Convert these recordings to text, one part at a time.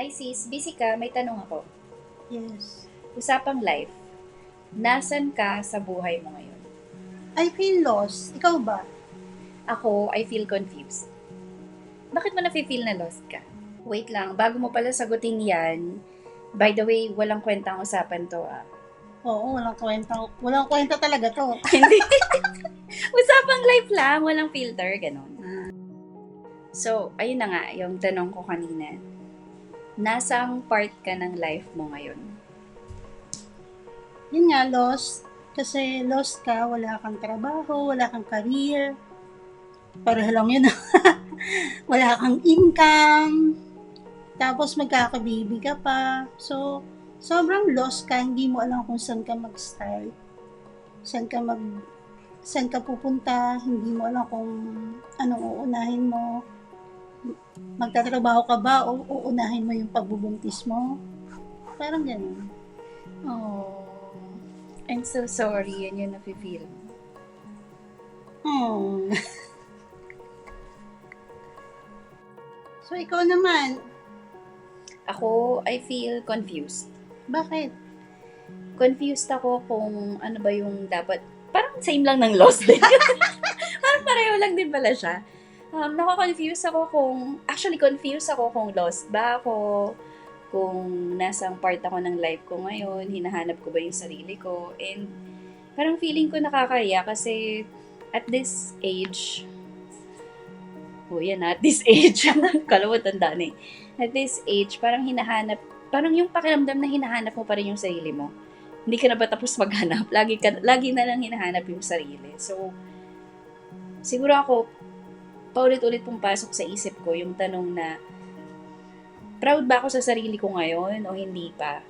Hi sis, busy ka? May tanong ako. Yes. Usapang life. Nasaan ka sa buhay mo ngayon? I feel lost. Ikaw ba? Ako, I feel confused. Bakit mo na-feel na lost ka? Wait lang, bago mo pala sagutin yan, by the way, walang kwentang usapan to ah. Oo, walang kwenta. Walang kwenta talaga to. Hindi. Usapang life lang, walang filter, ganon. So, ayun na nga, yung tanong ko kanina. Nasang part ka ng life mo ngayon? Yun nga, lost. Kasi lost ka, wala kang trabaho, wala kang career. Pareho lang yun. wala kang income. Tapos magkakababy ka pa. So, sobrang lost ka. Hindi mo alam kung saan ka mag-start. Saan ka mag... Saan ka pupunta. Hindi mo alam kung anong uunahin mo. Magtatrabaho ka ba o uunahin mo yung pagbubuntis mo. Parang ganun. Oh, I'm so sorry. Yan yung nafe-feel mo. Hmm. so, ikaw naman, Ako, I feel confused. bakit? Confused ako kung ano ba yung dapat. Parang same lang ng lost din. parang pareho lang din pala siya. Um, nako-confuse ako kung, actually confused ako kung lost ba ako, kung nasang part ako ng life ko ngayon, hinahanap ko ba yung sarili ko, and parang feeling ko nakakaya kasi at this age, oh yan at this age, kala mo tanda na eh. At this age, parang hinahanap, parang yung pakiramdam na hinahanap mo pa rin yung sarili mo. Hindi ka na ba tapos maghanap? Lagi, ka, lagi na lang hinahanap yung sarili. So, siguro ako, paulit-ulit pong pasok sa isip ko yung tanong na, proud ba ako sa sarili ko ngayon o hindi pa?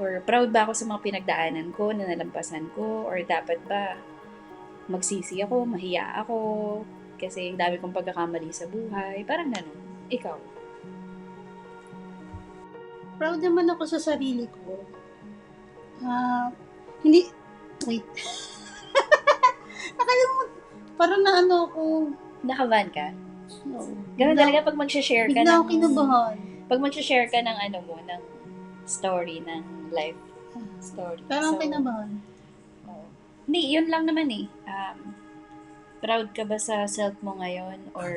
Or proud ba ako sa mga pinagdaanan ko na nalampasan ko? Or dapat ba magsisi ako, mahiya ako, kasi ang dami kong pagkakamali sa buhay. Parang ganun. Ikaw. Proud naman ako sa sarili ko. Ah, hindi, wait. Nakalimutan. Parang na ano ako. Nakavan ka? No. Ganun Bigla- talaga pag mag-share ka Bigla ako ng... kinabahan. Pag mag-share ka ng ano mo, ng story, ng life story. Parang So, kinabahan. oo. Hindi, yun lang naman eh. Um, proud ka ba sa self mo ngayon? Or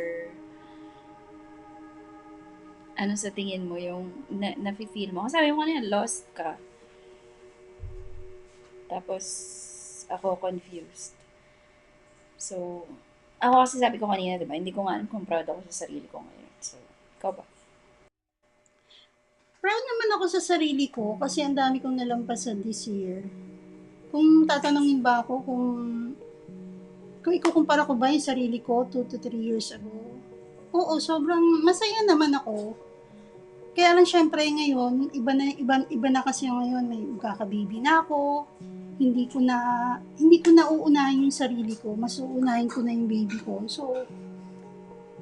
ano sa tingin mo yung na, nafe-feel mo? Kasi sabi mo kanina, lost ka. Tapos, ako confused. So, ako kasi sabi ko kanina, di ba, hindi ko nga alam kung proud ako sa sarili ko ngayon. So, ikaw ba? Proud naman ako sa sarili ko kasi ang dami kong nalampasan this year. Kung tatanungin ba ako kung kung ikukumpara ko ba yung sarili ko 2 to 3 years ago, oo, sobrang masaya naman ako. Kaya lang syempre ngayon, iba na, iba, iba na kasi ngayon, may magkakababy na ako, hindi ko na, hindi ko na uunahin yung sarili ko, mas uunahin ko na yung baby ko. So,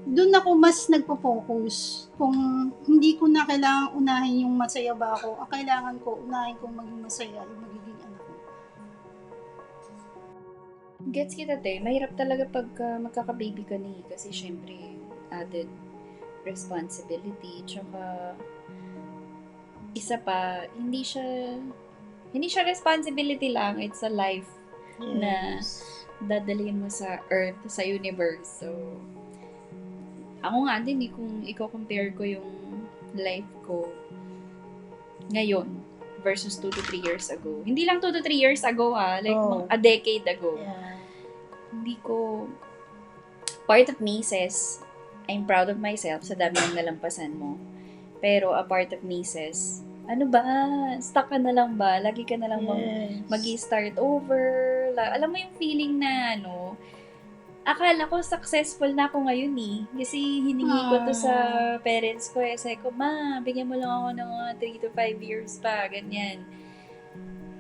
doon ako mas nagpo-focus. Kung hindi ko na kailangan unahin yung masaya ba ako, ang kailangan ko unahin kong maging masaya yung magiging anak ko. Gets kita, te. Mahirap talaga pag uh, magkaka-baby ka ni kasi syempre added responsibility tsaka isa pa hindi siya hindi siya responsibility lang it's a life Na- dadalhin mo sa earth sa universe so ako nga din eh, kung i-compare ko yung life ko ngayon versus 2 to 3 years ago. Hindi lang 2 to 3 years ago ha, like Oh. a decade ago Yeah. hindi ko part of me says I'm proud of myself sa dami ng nalampasan mo. Pero a part of me says, ano ba? Stuck ka na lang ba? Lagi ka na lang Yes. mag start over? La- alam mo yung feeling na ano, akala ko successful na ako ngayon eh. Kasi hiningi ko to sa parents ko eh. Sabi ko, ma, bigyan mo lang ako ng mga 3 to 5 years pa, ganyan.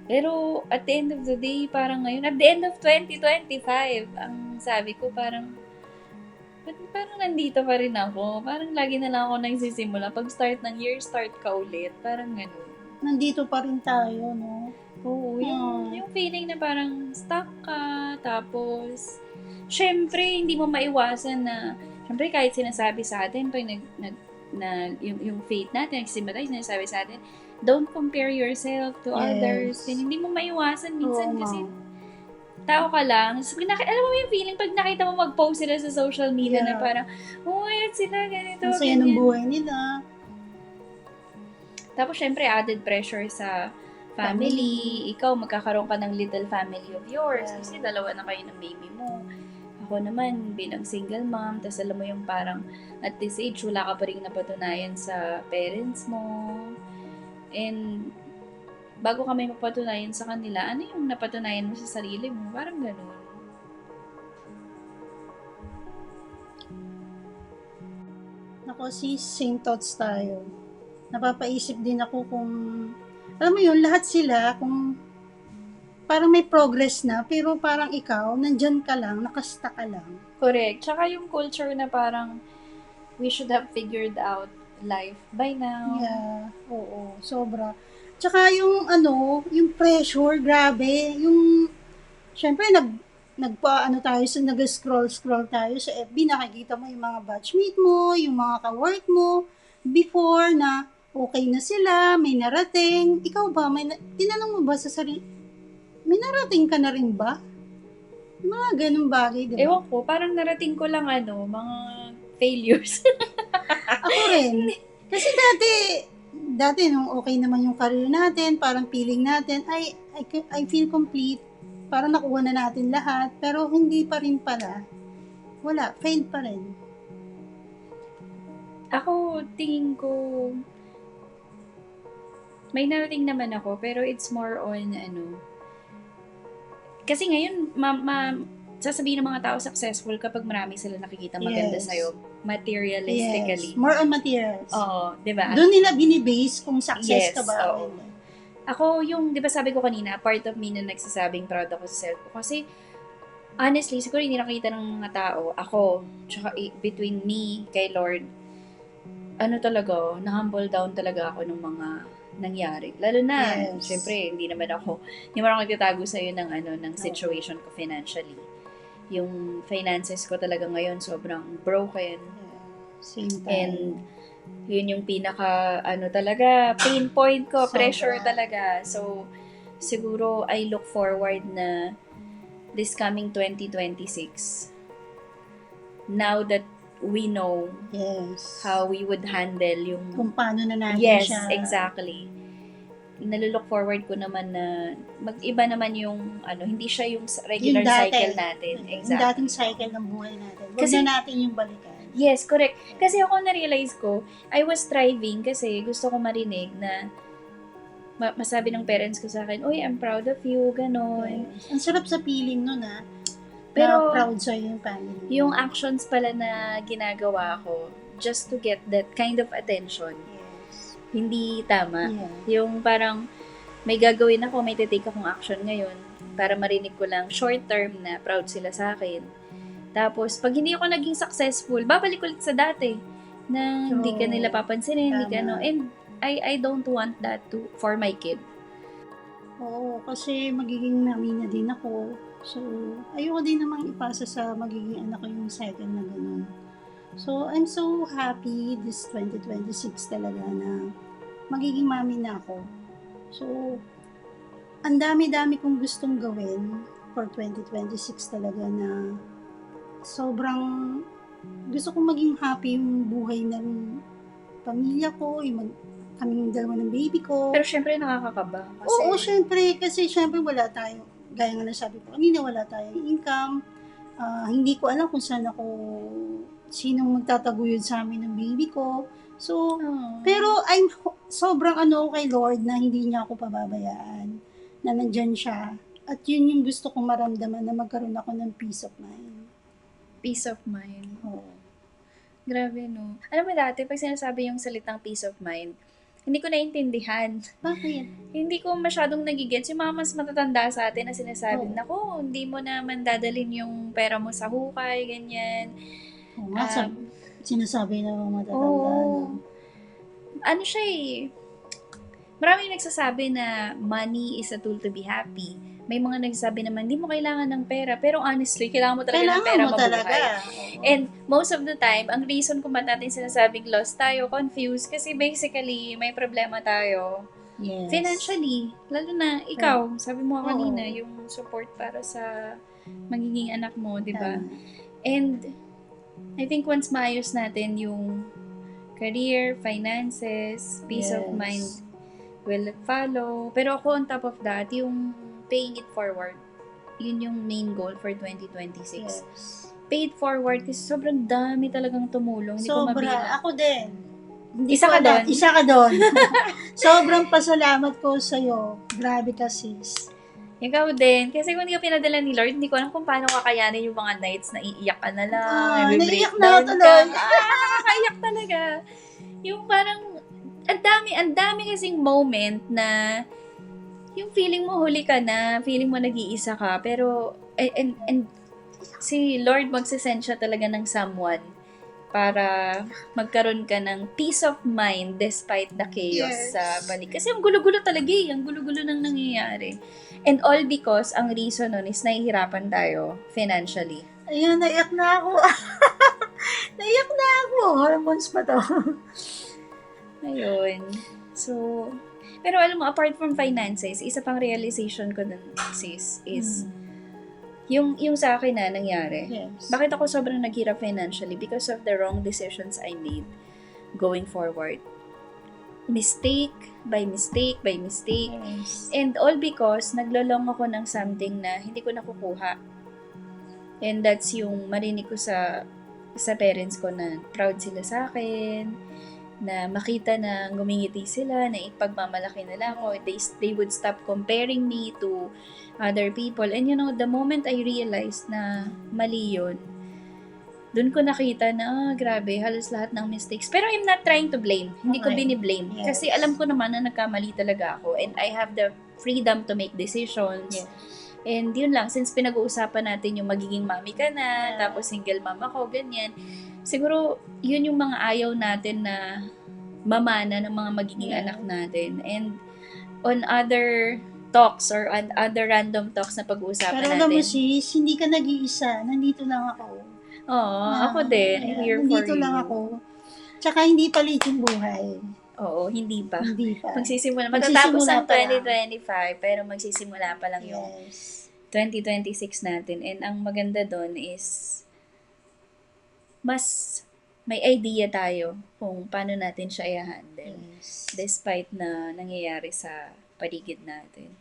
Pero at the end of the day, parang ngayon, at the end of 2025, ang sabi ko parang, parang nandito pa rin ako? Parang lagi na lang ako nagsisimula. Pag start ng year, start ka ulit. Parang ganun. Nandito pa rin tayo, no? Oo, yung, Hmm. yung feeling na parang stuck ka, tapos, syempre, hindi mo maiwasan na, syempre, kahit sinasabi sa atin, pag nag, nag na yung, yung faith natin, nagsimatize, sinasabi sa atin, don't compare yourself to Yes. others. And hindi mo maiwasan minsan Oo, kasi ma'am. Tao ka lang. So, pag naki- alam mo yung feeling, pag nakita mo mag-post sila sa social media na Yeah. parang, oh, ayan sila, ganito, Ang saya ng ganyan." buhay nila. Tapos, syempre, added pressure sa family. Ikaw, magkakaroon ka ng little family of yours. Yeah. Kasi dalawa na kayo ng baby mo. Ako naman, bilang single mom, tapos alam mo yung parang at this age, wala ka pa rin napatunayan sa parents mo. And bago ka may mapatunayan sa kanila, ano yung napatunayan mo sa sarili mo? Parang ganun. Nako, si same thoughts tayo. Napapaisip din ako kung, alam mo yun, lahat sila, kung parang may progress na, pero parang ikaw, nandyan ka lang, nakasta ka lang. Correct. Tsaka yung culture na parang we should have figured out life by now. Yeah, oo, sobra. Tsaka yung ano, yung pressure, grabe, yung, syempre, nag, nagpa, ano tayo, sa nag-scroll, scroll tayo sa FB, nakikita mo yung mga batchmate mo, yung mga ka-work mo, before na okay na sila, may narating. Ikaw ba, may, na- tinanong mo ba sa sarili, may narating ka na rin ba? Mga ganun bagay, di ba? Ewan ko, parang narating ko lang ano, mga failures. Ako rin. Kasi dati, dati nung okay naman yung career natin, parang feeling natin, I, I, I feel complete. Parang nakuha na natin lahat. Pero hindi pa rin pala. Wala, failed pa rin. ako, tingin ko, may narating naman ako, pero it's more on, ano, kasi ngayon, ma, ma, sasabihin ng mga tao successful kapag marami sila nakikita maganda Yes. sa'yo, materialistically. Yes. More on materials. Oo, di ba? Doon nila binibase kung success Yes, ka ba. oo. Ako, yung, di ba sabi ko kanina, part of me na nagsasabing proud ako sa self ko. Kasi, honestly, siguro hindi nakita ng mga tao, ako, tsaka between me, kay Lord, ano talaga, na-humble down talaga ako ng mga nangyari. Lalo na, Yes. syempre, hindi naman ako, hindi mo ako nagtatago sa'yo ng, ano, ng situation ko financially. Yung finances ko talaga ngayon, sobrang broken. Same time. And yun yung pinaka ano talaga pain point ko, Sobra. pressure talaga. So siguro I look forward na this coming 2026 now that we know yes. how we would handle yung kung paano na natin Yes, siya. exactly. Nalolook forward ko naman na mag-iba naman yung ano, hindi siya yung regular Yung dati. cycle natin. Yung Exactly. dating cycle ng buhay natin. Huwag Kasi- na natin yung balikan. Yes, correct. Kasi ako na-realize ko, I was striving kasi gusto ko marinig na ma- masabi ng parents ko sa akin, Uy, I'm proud of you, ganon. Yes. Ang sarap sa feeling nun, ha? Pero- na proud sa'yo yung family. Yung actions pala na ginagawa ko just to get that kind of attention. Hindi tama. Yeah. Yung parang may gagawin ako, may titake akong action ngayon para marinig ko lang short term na proud sila sa akin. Tapos, pag hindi ako naging successful, babalik ulit sa dati na hindi ka nila papansinin, hindi ka Tama. ano. And I I don't want that to for my kid. Oo, kasi magiging namina din ako. So, ayoko din namang ipasa sa magiging anak ko yung cycle na ganun. So, I'm so happy this 2026 talaga na magiging mami na ako. So, ang dami-dami kong gustong gawin for 2026 talaga na sobrang gusto kong maging happy yung buhay ng pamilya ko, yung mag, kaming dalawa ng baby ko. Pero syempre nakakakaba kasi Oo, syempre. Kasi syempre wala tayong, gaya nga nasabi ko kanina, wala tayong income. Ah, hindi ko alam kung saan ako, sinong magtataguyod sa amin ng baby ko. So, Oh. pero I'm sobrang ano kay Lord na hindi niya ako pababayaan. Na nandyan siya. At yun yung gusto kong maramdaman na magkaroon ako ng peace of mind. peace of mind. Oo. Grabe no. Alam mo dati pag sinasabi yung salitang peace of mind, hindi ko naintindihan. Bakit? hindi ko masyadong nagigets yung mga mas matatanda sa atin na sinasabi, Oo. nako, hindi mo naman dadalin yung pera mo sa hukay, ganyan. Oo nga, sab- Um, sinasabi na mga matatanda. Oo. na, ano siya eh, maraming nagsasabi na money is a tool to be happy. may mga nagsasabi naman, hindi mo kailangan ng pera. Pero honestly, kailangan mo talaga ng Kailangan pera mo talaga. And most of the time, ang reason kung ba't natin sinasabing lost tayo, confused, kasi basically, may problema tayo. yes. Financially, lalo na ikaw, sabi mo Oo. kanina, yung support para sa magiging anak mo, di ba? Tama. And I think once maayos natin yung career, finances, peace of Yes. mind will follow. Pero ako on top of that, yung paying it forward, yun yung main goal for 2026. Yes. Pay it forward kasi sobrang dami talagang tumulong. Hindi ko Sobra. mabilang. Ako din. Hindi Isa ka doon? Isa ka doon. Sobrang pasalamat ko sa'yo. Grabe ka, sis. Ikaw din. Kasi kung hindi ka pinadala ni Lord, hindi ko alam kung paano kakayanin yung mga nights na iiyak ka na lang. Ah, naiiyak na ka. tuloy. Ah, nakakaiyak talaga. Yung parang, ang dami, ang dami kasing moment na yung feeling mo huli ka na, feeling mo nag-iisa ka, pero, and, and, and si Lord magsisend siya talaga ng someone para magkaroon ka ng peace of mind despite the chaos Yes. sa balik. Kasi ang gulo-gulo talaga eh. Ang gulo-gulo nang nangyayari. And all because ang reason nun is nahihirapan tayo financially. Ayan, naiyak na ako. naiyak na ako. Hormones pa to. Ayun. So, pero alam mo, apart from finances, isa pang realization ko nun, sis, is yung, yung sa akin na nangyari. Yes. Bakit ako sobrang naghirap financially? Because of the wrong decisions I made going forward. Mistake by mistake by mistake. Yes. And all because naglolong ako ng something na hindi ko nakukuha. And that's yung marinig ko sa sa parents ko na proud sila sa akin, na makita na ngumingiti sila, na ipagmamalaki nila ako. They, they would stop comparing me to other people. And you know, the moment I realized na mali yun, dun ko nakita na, ah, grabe, halos lahat ng mistakes. Pero I'm not trying to blame. Hindi ko Okay. biniblame. Yes. Kasi alam ko naman na nagkamali talaga ako. And I have the freedom to make decisions. Yes. And yun lang, since pinag-uusapan natin yung magiging mami ka na, Yeah. tapos single mama ko, ganyan. Siguro, yun yung mga ayaw natin na mamana ng mga magiging Yeah. anak natin. And on other talks or on other random talks na pag-uusapan Pero alam mo natin. sis, hindi ka nag-iisa. Nandito lang ako. Oo, Ah, ako din. I'm here for Nandito you. lang ako. Tsaka hindi palit yung buhay. Oo, hindi pa. Hindi pa. Magsisimula. Matatapos ang pa lang. 2025, pero magsisimula pa lang yung Yes. 2026 natin. And ang maganda doon is mas may idea tayo kung paano natin siya i-handle Yes. despite na nangyayari sa paligid natin.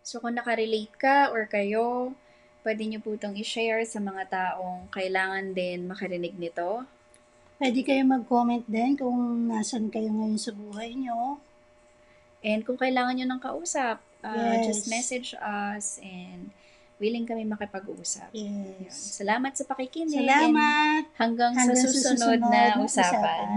So kung nakarelate ka or kayo, pwede nyo po itong i-share sa mga taong kailangan din makarinig nito. Pwede kayo mag-comment din kung nasan kayo ngayon sa buhay nyo. And kung kailangan nyo ng kausap, uh, Yes. just message us and willing kami makipag-usap. Yun. Yes. Salamat sa pakikinig. and Salamat. hanggang, Hanggang sa susunod, na usapan. usapan.